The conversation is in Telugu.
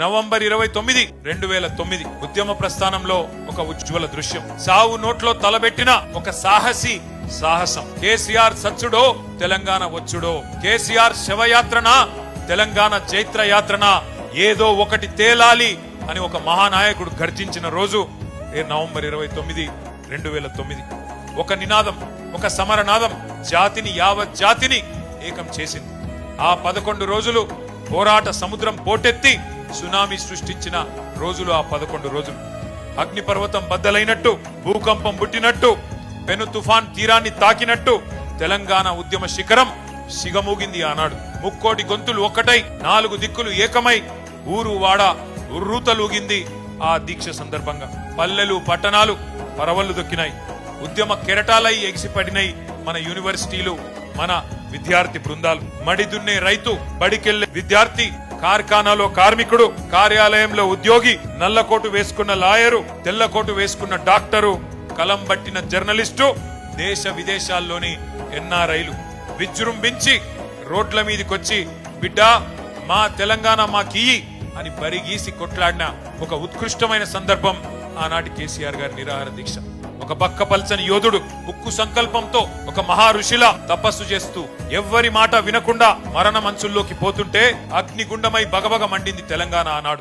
నవంబర్ ఇరవై తొమ్మిది రెండు వేల తొమ్మిది ఉద్యమ ప్రస్థానంలో ఒక ఉజ్వల దృశ్యం. సావు నోట్లో తలబెట్టిన ఒక సాహసి సాహసం. కేసీఆర్ సచ్చుడో తెలంగాణ వచ్చుడో. కేసీఆర్ శవయాత్రన తెలంగాణ చైత్ర యాత్రన ఏదో ఒకటి తేలాలి అని ఒక మహానాయకుడు గర్జించిన రోజు నవంబర్ ఇరవై తొమ్మిది రెండు వేల తొమ్మిది. ఒక నినాదం ఒక సమరనాదం జాతిని యావత్ జాతిని ఏకం చేసింది. ఆ పదకొండు రోజులు పోరాట సముద్రం పోటెత్తి సునామీ సృష్టించిన రోజులు ఆ పదకొండు రోజులు. అగ్నిపర్వతం బద్దలైనట్టు భూకంపం పుట్టినట్టు పెను తుఫాన్ తీరాన్ని తాకినట్టు తెలంగాణ ఉద్యమ శిఖరం సిగమూగింది ఆనాడు. ముక్కోటి గొంతులు ఒక్కటై నాలుగు దిక్కులు ఏకమై ఊరు వాడ ఉర్రూతలూగింది ఆ దీక్ష సందర్భంగా. పల్లెలు పట్టణాలు పరవళ్ళు దొక్కినాయి. ఉద్యమ కెరటాలై ఎగిసిపడినాయి మన యూనివర్సిటీలు మన విద్యార్థి బృందాలు. మడి దున్నే రైతు బడికెళ్ళే విద్యార్థి కార్ఖానాలో కార్మికుడు కార్యాలయంలో ఉద్యోగి నల్లకోటు వేసుకున్న లాయరు తెల్లకోటు వేసుకున్న డాక్టరు కలం పట్టిన జర్నలిస్టు దేశ విదేశాల్లోని ఎన్ఆర్ఐలు విజృంభించి రోడ్ల మీదకొచ్చి బిడ్డ మా తెలంగాణ మాకియి అని బరిగీసి కొట్లాడిన ఒక ఉత్కృష్టమైన సందర్భం ఆనాటి కేసీఆర్ గారి నిరాహార దీక్ష. ఒక బక్కపల్చని యోధుడు ఉక్కు సంకల్పంతో ఒక మహా ఋషిలా తపస్సు చేస్తూ ఎవ్వరి మాట వినకుండా మరణ మంచుల్లోకి పోతుంటే అగ్నిగుండమై బగబగ మండింది తెలంగాణ ఆనాడు.